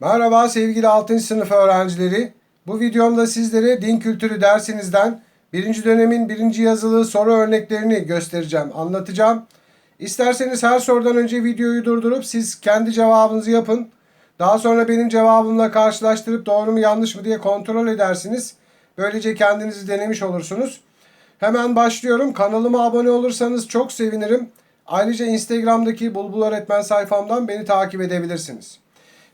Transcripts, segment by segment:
Merhaba sevgili 6. sınıf öğrencileri. Bu videomda sizlere din kültürü dersinizden birinci dönemin birinci yazılı soru örneklerini göstereceğim, anlatacağım. İsterseniz her sorudan önce videoyu durdurup siz kendi cevabınızı yapın. Daha sonra benim cevabımla karşılaştırıp doğru mu yanlış mı diye kontrol edersiniz. Böylece kendinizi denemiş olursunuz. Hemen başlıyorum. Kanalıma abone olursanız çok sevinirim. Ayrıca Instagram'daki Bulbul Öğretmen sayfamdan beni takip edebilirsiniz.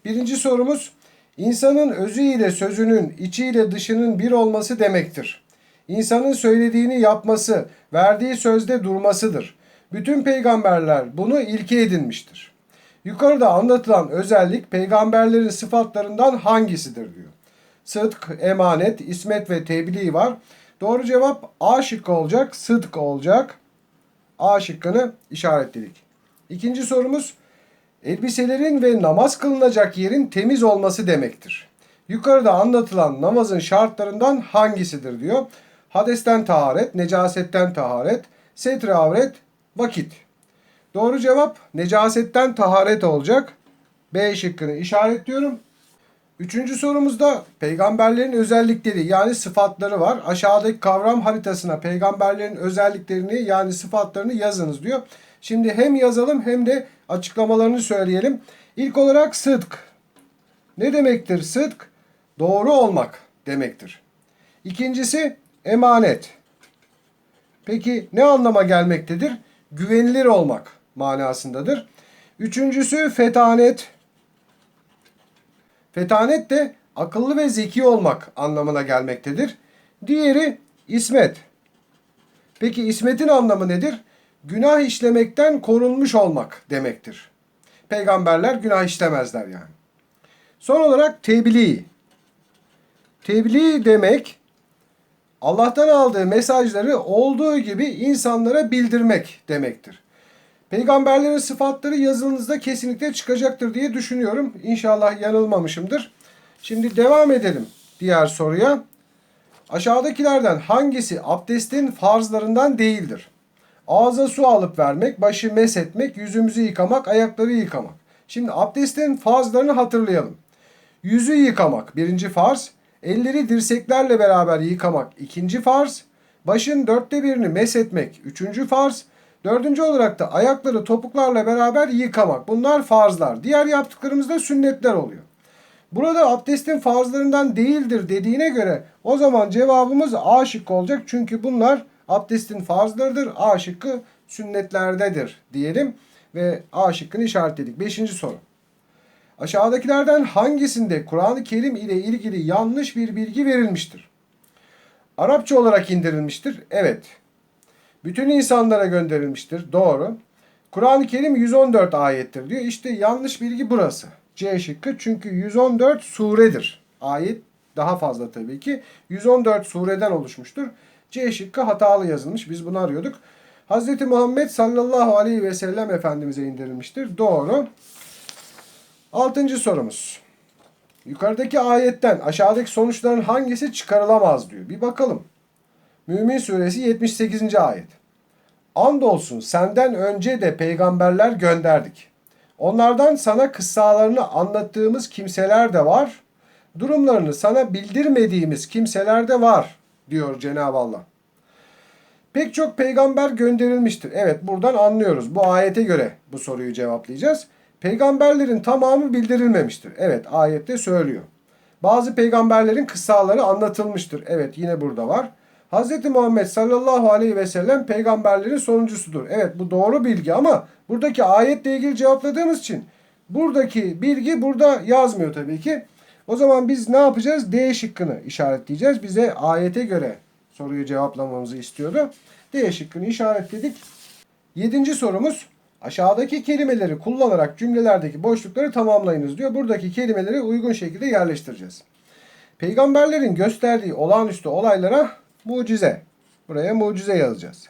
Birinci sorumuz insanın özü ile sözünün içi ile dışının bir olması demektir. İnsanın söylediğini yapması, verdiği sözde durmasıdır. Bütün peygamberler bunu ilke edinmiştir. Yukarıda anlatılan özellik peygamberlerin sıfatlarından hangisidir diyor. Sıdk, emanet, ismet ve tebliğ var. Doğru cevap A şıkkı olacak, sıdk olacak. A şıkkını işaretledik. İkinci sorumuz elbiselerin ve namaz kılınacak yerin temiz olması demektir. Yukarıda anlatılan namazın şartlarından hangisidir diyor. Hadesten taharet, necasetten taharet, setre avret, vakit. Doğru cevap necasetten taharet olacak. B şıkkını işaretliyorum. Üçüncü sorumuzda peygamberlerin özellikleri yani sıfatları var. Aşağıdaki kavram haritasına peygamberlerin özelliklerini yani sıfatlarını yazınız diyor. Şimdi hem yazalım hem de açıklamalarını söyleyelim. İlk olarak sıdk. Ne demektir sıdk? Doğru olmak demektir. İkincisi emanet. Peki ne anlama gelmektedir? Güvenilir olmak manasındadır. Üçüncüsü fetanet. Fetanet de akıllı ve zeki olmak anlamına gelmektedir. Diğeri ismet. Peki ismetin anlamı nedir? Günah işlemekten korunmuş olmak demektir. Peygamberler günah işlemezler yani. Son olarak tebliğ. Tebliğ demek Allah'tan aldığı mesajları olduğu gibi insanlara bildirmek demektir. Peygamberlerin sıfatları yazınızda kesinlikle çıkacaktır diye düşünüyorum. İnşallah yanılmamışımdır. Şimdi devam edelim diğer soruya. Aşağıdakilerden hangisi abdestin farzlarından değildir? Ağza su alıp vermek, başı meshetmek, yüzümüzü yıkamak, ayakları yıkamak. Şimdi abdestin farzlarını hatırlayalım. Yüzü yıkamak birinci farz, elleri dirseklerle beraber yıkamak ikinci farz, başın dörtte birini meshetmek üçüncü farz, dördüncü olarak da ayakları topuklarla beraber yıkamak. Bunlar farzlar. Diğer yaptıklarımız da sünnetler oluyor. Burada abdestin farzlarından değildir dediğine göre o zaman cevabımız A şıkkı olacak. Çünkü bunlar abdestin farzlarıdır. A şıkkı sünnetlerdedir diyelim ve A şıkkını işaretledik. Beşinci soru. Aşağıdakilerden hangisinde Kur'an-ı Kerim ile ilgili yanlış bir bilgi verilmiştir? Arapça olarak indirilmiştir. Evet. Bütün insanlara gönderilmiştir. Doğru. Kur'an-ı Kerim 114 ayettir diyor. İşte yanlış bilgi burası. C şıkkı çünkü 114 suredir. Ayet daha fazla tabii ki. 114 sureden oluşmuştur. C şıkkı hatalı yazılmış. Biz bunu arıyorduk. Hz. Muhammed sallallahu aleyhi ve sellem Efendimiz'e indirilmiştir. Doğru. Altıncı sorumuz. Yukarıdaki ayetten aşağıdaki sonuçların hangisi çıkarılamaz diyor. Bir bakalım. Mümin suresi 78. ayet. Andolsun senden önce de peygamberler gönderdik. Onlardan sana kıssalarını anlattığımız kimseler de var. Durumlarını sana bildirmediğimiz kimseler de var diyor Cenab-ı Allah. Pek çok peygamber gönderilmiştir. Evet buradan anlıyoruz. Bu ayete göre bu soruyu cevaplayacağız. Peygamberlerin tamamı bildirilmemiştir. Evet ayette söylüyor. Bazı peygamberlerin kıssaları anlatılmıştır. Evet yine burada var. Hz. Muhammed sallallahu aleyhi ve sellem peygamberlerin sonuncusudur. Evet bu doğru bilgi ama buradaki ayetle ilgili cevapladığımız için buradaki bilgi burada yazmıyor tabii ki. O zaman biz ne yapacağız? D şıkkını işaretleyeceğiz. Bize ayete göre soruyu cevaplamamızı istiyordu. D şıkkını işaretledik. Yedinci sorumuz. Aşağıdaki kelimeleri kullanarak cümlelerdeki boşlukları tamamlayınız diyor. Buradaki kelimeleri uygun şekilde yerleştireceğiz. Peygamberlerin gösterdiği olağanüstü olaylara mucize. Buraya mucize yazacağız.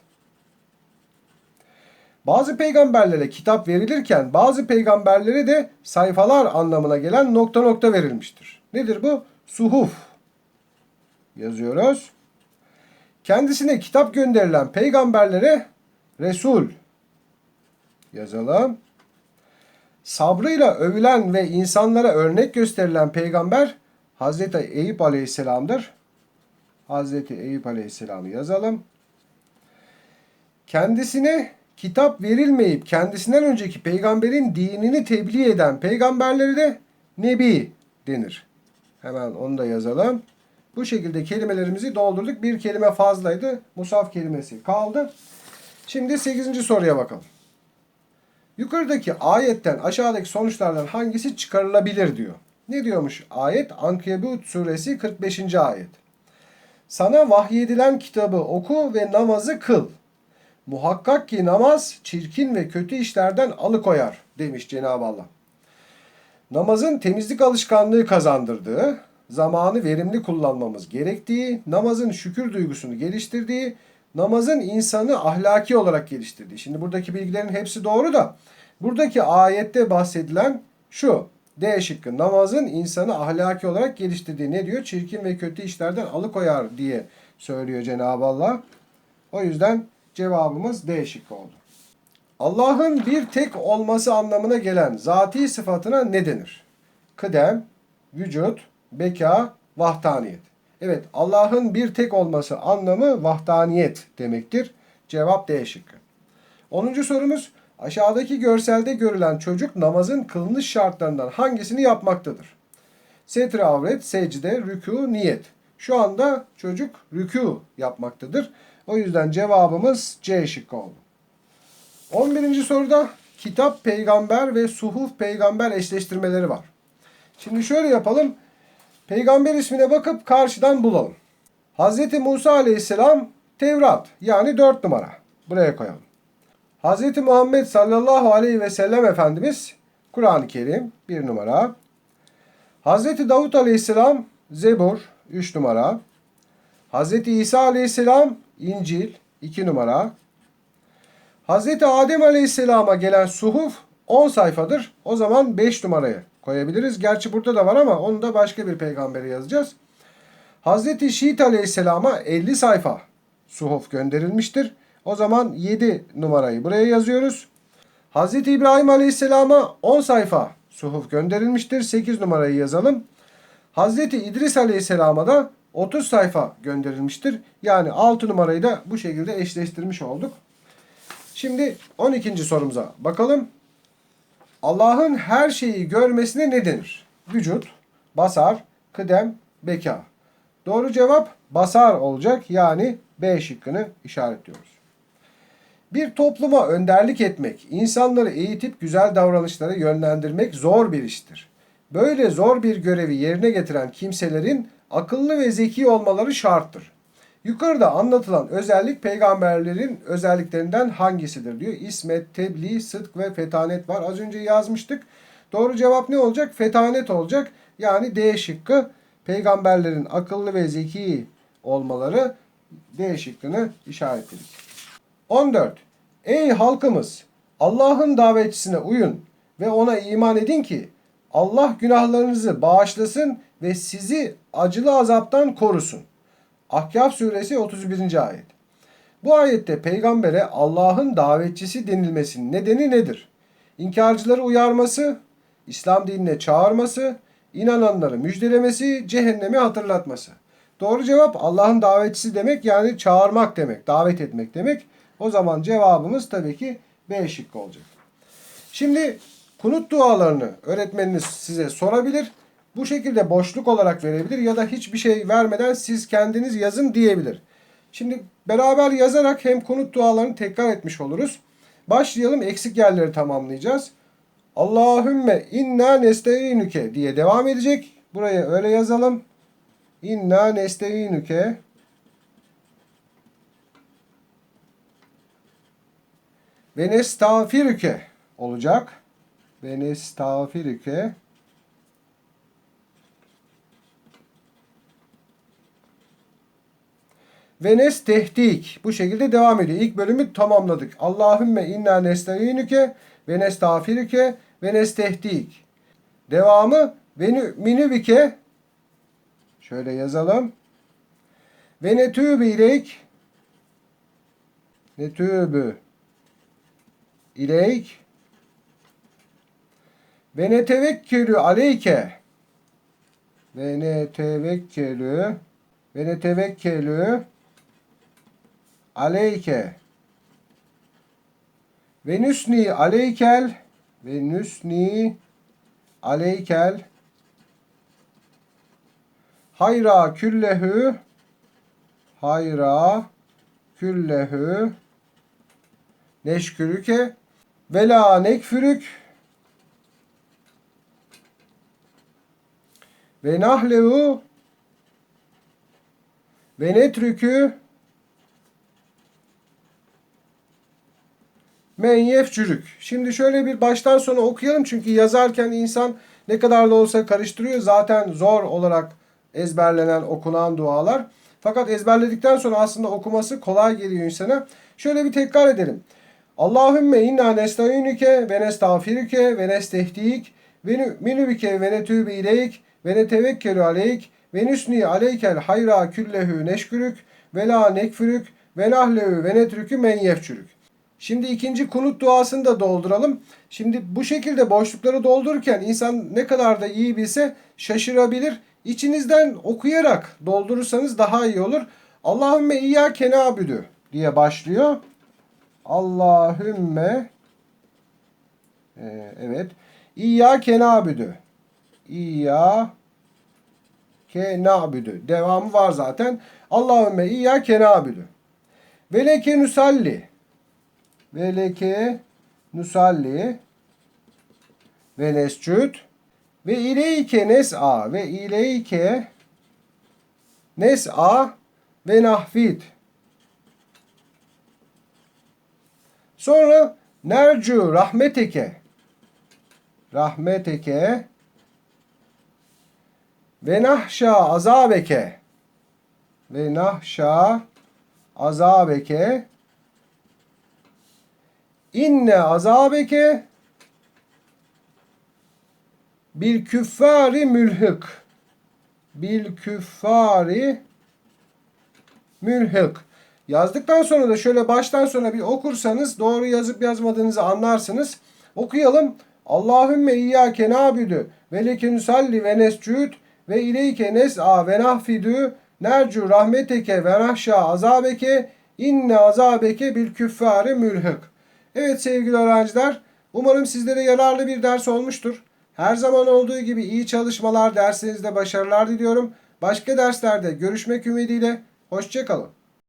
Bazı peygamberlere kitap verilirken bazı peygamberlere de sayfalar anlamına gelen nokta nokta verilmiştir. Nedir bu? Suhuf. Yazıyoruz. Kendisine kitap gönderilen peygamberlere Resul yazalım. sabrıyla övülen ve insanlara örnek gösterilen peygamber Hazreti Eyüp Aleyhisselam'dır. Hazreti Eyüp Aleyhisselam'ı yazalım. Kendisine kitap verilmeyip kendisinden önceki peygamberin dinini tebliğ eden peygamberleri de Nebi denir. Hemen onu da yazalım. Bu şekilde kelimelerimizi doldurduk. Bir kelime fazlaydı. Musaf kelimesi kaldı. Şimdi 8. soruya bakalım. Yukarıdaki ayetten aşağıdaki sonuçlardan hangisi çıkarılabilir diyor. Ne diyormuş ayet? Ankebut suresi 45. ayet. Sana vahyedilen kitabı oku ve namazı kıl. Muhakkak ki namaz çirkin ve kötü işlerden alıkoyar demiş Cenab-ı Allah. Namazın temizlik alışkanlığı kazandırdığı, zamanı verimli kullanmamız gerektiği, namazın şükür duygusunu geliştirdiği, namazın insanı ahlaki olarak geliştirdiği. Şimdi buradaki bilgilerin hepsi doğru da buradaki ayette bahsedilen şu. D şıkkı namazın insanı ahlaki olarak geliştirdiği ne diyor? Çirkin ve kötü işlerden alıkoyar diye söylüyor Cenab-ı Allah. O yüzden cevabımız D şıkkı oldu. Allah'ın bir tek olması anlamına gelen zati sıfatına ne denir? Kıdem, vücut, beka, vahdaniyet. Evet Allah'ın bir tek olması anlamı vahdaniyet demektir. Cevap D şıkkı. 10. sorumuz aşağıdaki görselde görülen çocuk namazın kılınış şartlarından hangisini yapmaktadır? Setre avret, secde, rükû, niyet. Şu anda çocuk rükû yapmaktadır. O yüzden cevabımız C şıkkı oldu. 11. soruda kitap peygamber ve suhuf peygamber eşleştirmeleri var. Şimdi şöyle yapalım. Peygamber ismine bakıp karşıdan bulalım. Hz. Musa aleyhisselam Tevrat yani 4 numara. Buraya koyalım. Hz. Muhammed sallallahu aleyhi ve sellem Efendimiz Kur'an-ı Kerim 1 numara. Hz. Davut aleyhisselam Zebur 3 numara. Hz. İsa aleyhisselam İncil 2 numara. Hz. Adem Aleyhisselam'a gelen suhuf 10 sayfadır. O zaman 5 numaraya koyabiliriz. Gerçi burada da var ama onu da başka bir peygambere yazacağız. Hz. Şiit Aleyhisselam'a 50 sayfa suhuf gönderilmiştir. O zaman 7 numarayı buraya yazıyoruz. Hz. İbrahim Aleyhisselam'a 10 sayfa suhuf gönderilmiştir. 8 numarayı yazalım. Hz. İdris Aleyhisselam'a da 30 sayfa gönderilmiştir. Yani 6 numarayı da bu şekilde eşleştirmiş olduk. Şimdi 12. sorumuza bakalım. Allah'ın her şeyi görmesine ne denir? Vücut, basar, kıdem, beka. Doğru cevap basar olacak. Yani B şıkkını işaretliyoruz. Bir topluma önderlik etmek, insanları eğitip güzel davranışlara yönlendirmek zor bir iştir. Böyle zor bir görevi yerine getiren kimselerin akıllı ve zeki olmaları şarttır. Yukarıda anlatılan özellik peygamberlerin özelliklerinden hangisidir diyor. İsmet, tebliğ, sıdk ve fetanet var. Az önce yazmıştık. Doğru cevap ne olacak? Fetanet olacak. Yani D şıkkı peygamberlerin akıllı ve zeki olmaları D şıkkını işaretledik. 14. Ey halkımız! Allah'ın davetçisine uyun ve ona iman edin ki Allah günahlarınızı bağışlasın ve sizi acılı azaptan korusun. Ahkaf suresi 31. ayet. Bu ayette peygambere Allah'ın davetçisi denilmesinin nedeni nedir? İnkarcıları uyarması, İslam dinine çağırması, inananları müjdelemesi, cehennemi hatırlatması. Doğru cevap Allah'ın davetçisi demek yani çağırmak demek, davet etmek demek. O zaman cevabımız tabii ki B şıkkı olacak. Şimdi kunut dualarını öğretmeniniz size sorabilir. Bu şekilde boşluk olarak verebilir ya da hiçbir şey vermeden siz kendiniz yazın diyebilir. Şimdi beraber yazarak hem kunut dualarını tekrar etmiş oluruz. Başlayalım eksik yerleri tamamlayacağız. Allahümme inna nesteinüke diye devam edecek. Buraya öyle yazalım. İnna nesteinüke ve nestağfirüke olacak. Ve nestağfirüke Ve nes tehdik. Bu şekilde devam ediyor. İlk bölümü tamamladık. Allahümme inna nesta'inüke ve nestağfirüke ve nestehdik. Devamı ve minübike şöyle yazalım. Ve netübü ileyk netübü ileyk Ve netevekkelü aleyke. Ve netevekkelü. Ve netevekkelü aleyke. Ve nüsni aleykel. Ve nüsni aleykel. Hayra küllehü. Hayra küllehü. Neşkürüke. Ve la nekfürük. Ve nahlehu. Ve netrükü. Men yefcürük. Şimdi şöyle bir baştan sona okuyalım çünkü yazarken insan ne kadar da olsa karıştırıyor. Zaten zor olarak ezberlenen, okunan dualar. Fakat ezberledikten sonra aslında okuması kolay geliyor insana. Şöyle bir tekrar edelim. Allahümme inna nesta'inüke ve nestağfiruke ve nestehdiyik ve bike ve netûbü ileyk ve netevekkelu aleyk ve nüsni aleykel hayra küllehü neşkürük ve la nekfürük ve nahlehü ve netrükü men. Şimdi ikinci kunut duasını da dolduralım. Şimdi bu şekilde boşlukları doldururken insan ne kadar da iyi bilse şaşırabilir. İçinizden okuyarak doldurursanız daha iyi olur. Allahümme iyyâke nâbüdü diye başlıyor. Allahümme ee, evet. İyyâke nâbüdü. İyyâke nâbüdü. Devamı var zaten. Allahümme iyyâke nâbüdü. Ve leke nusalli. Ve leke nusalli. Ve nescud. Ve ileyke nes'a. Ve ileyke nes'a ve nahfid. Sonra nercu rahmeteke. Rahmeteke. Ve nahşa azabeke. Ve nahşa azabeke. İnne azabeke bil küffari mülhik. Bil küffari mülhik. Yazdıktan sonra da şöyle baştan sona bir okursanız doğru yazıp yazmadığınızı anlarsınız. Okuyalım. Allahümme iyyâke nâbüdü ve leke nusalli ve nescud ve ileyke nes'a ve nahfidü nercu rahmeteke ve nahşa azabeke inne azabeke bil küffari mülhik. Evet sevgili öğrenciler, umarım sizlere yararlı bir ders olmuştur. Her zaman olduğu gibi iyi çalışmalar, dersinizde başarılar diliyorum. Başka derslerde görüşmek ümidiyle, hoşçakalın.